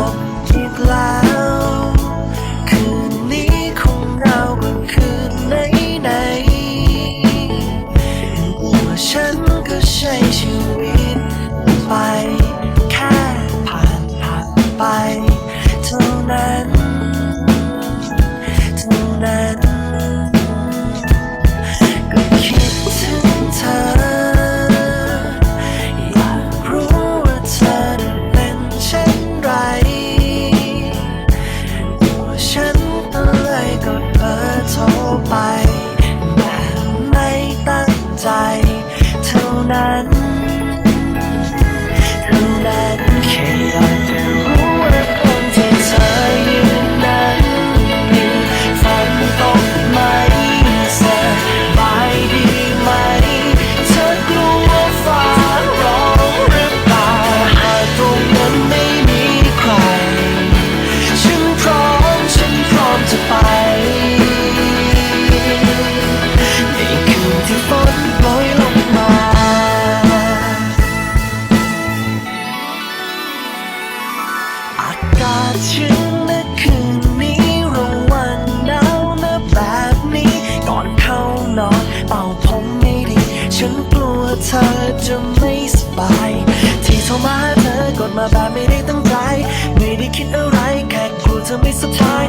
อกอีแล้ว คืนนี้คงเรากลาคืนไหนไหนตัวฉันก็ใช้ชีวิตไป แค่ผ่านผ่านไป นั้น เธอกดมาแบบไม่ได้ตั้งใจ ไม่ได้คิดอะไรแค่กลัวเธอไม่สุดท้าย